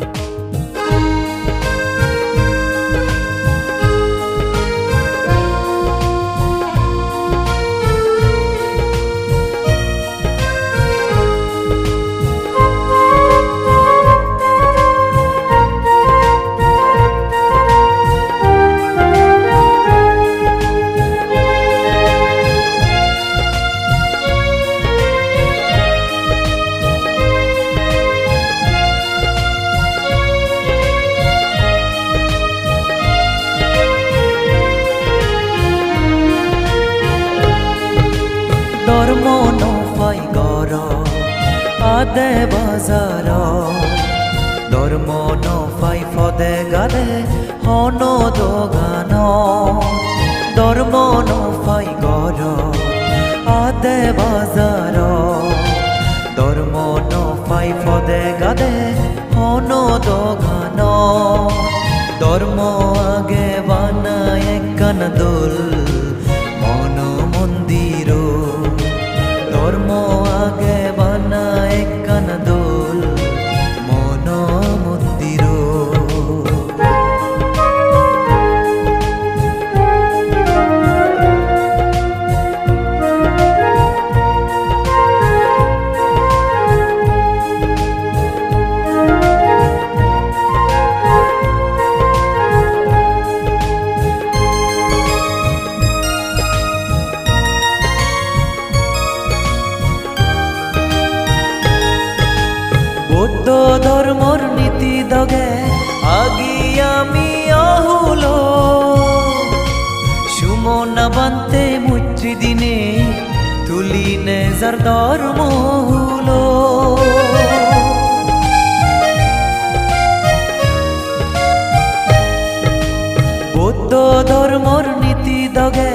ধর্ম আদে বাজার ধর্ম নফাই ফদে গাদে হন দোগান ধর্ম নফাই গর আদে বাজার ধর্ম নফাই ফদে গাদে হন দোগান ধর্ম আগে বানায় কান দোল। দগে, আগি আমি আহুল সুমনা বান্তে মুত্রি দিনে তুলি নেজার ধর্ম হুলো বৌদ্ধ ধর্মর নীতি দগে,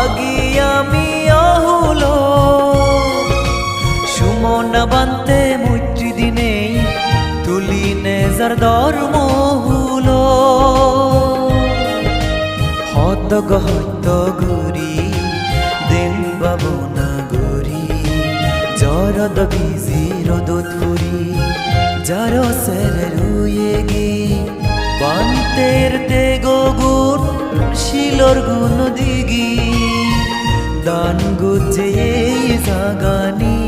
আগি আমি আহুল সুমন বান্তে নেজার ধর্ম হুলো হত গহত গুরি দিন বাবু না গুরি জরদ বিজি রদত ফুরি যার সের রুয়ে গে বান্তের তে গুণ, শিলর গুণ দিগি। দান গুজে জাগানি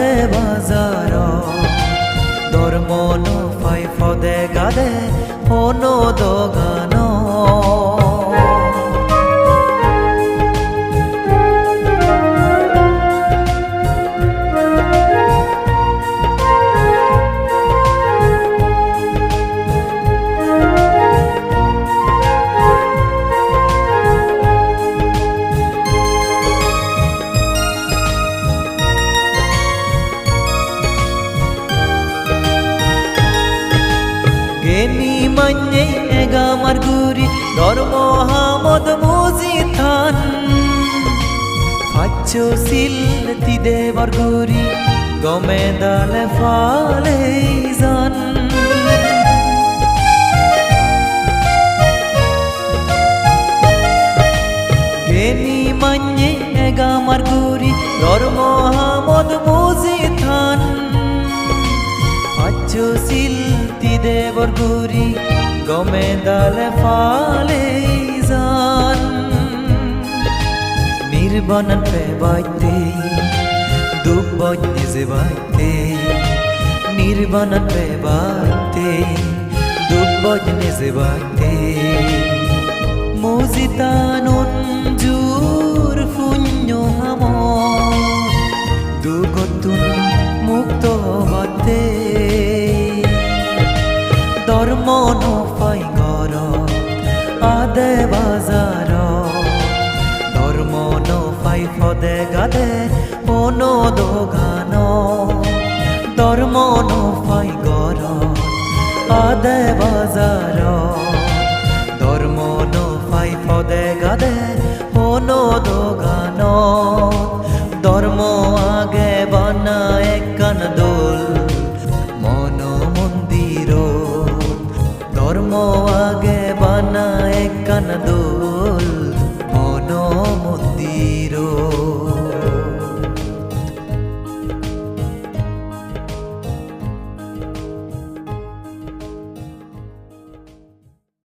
আদে বাজার। ধর্ম ফাই ফদে গাদে হনো দগান মান্যে এগামার গুরি ধর্ম হামদ মুজি থান ফাচ্চ সিল তি দেবর গুরি ফালে জান গেনি মান্যে এগামার গুরি ধর্ম হামদ মুজি থান আচ্ছু সিলতি দেবর গুরি গমে দালে ফালে জান নির্বাণন পে বাইতে দুব্বজ নিজে বাইতে নির্বাণন পে বাইতে দুব্বজ নিজে বাইতে মুজিতানুন জুর ফুন্য হামর দুগতুন মুক্ত হতে। গাদে অনদান ধর্ম নফাই গর আদে বাজার। ধর্ম নফাই ফদে গাদে অনদান ধর্ম আগে বানা একান দোল মন মন্দির। ধর্ম আগে বানা একান দোল